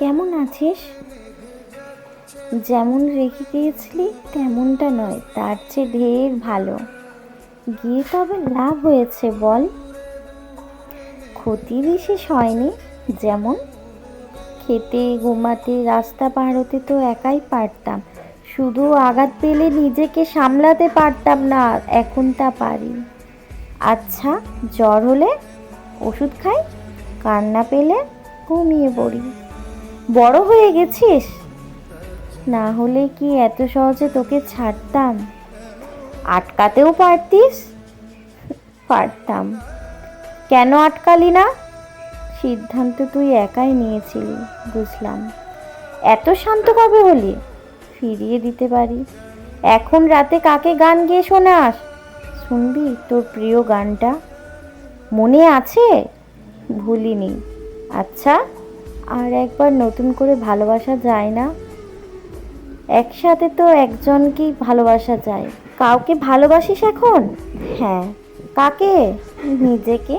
কেমন আছিস? যেমন রেখে গিয়েছিলি, তেমনটা নয়, তার চেয়ে ঢের ভালো। গিয়ে তবে লাভ হয়েছে, বল। ক্ষতি বিশেষ হয়নি, যেমন? খেতে ঘুমাতে রাস্তা পার হতে তো একাই পারতাম। শুধু আঘাত পেলে নিজেকে সামলাতে পারতাম না, এখন তা পারি। আচ্ছা জ্বর হলে ওষুধ খাই, কান্না পেলে ঘুমিয়ে পড়ি। বড় হয়ে গেছিস? না হলে কি এত সহজে তোকে ছাড়তাম? আটকাতেও পারতিস? পারতাম। কেন আটকালি না? সিদ্ধান্ত তুই একাই নিয়েছিলি, বুঝলাম। এত শান্ত কবে হলি? ফিরিয়ে দিতে পারি। এখন রাতে কাকে গান গেয়ে শোনাস? শুনবি তোর প্রিয় গানটা? মনে আছে? ভুলিনি। আচ্ছা? আর একবার নতুন করে ভালোবাসা যায় না। একসাথে তো একজনকেই ভালোবাসা যায়। কাউকে ভালোবাসিস এখন? হ্যাঁ। কাকে? নিজেকে।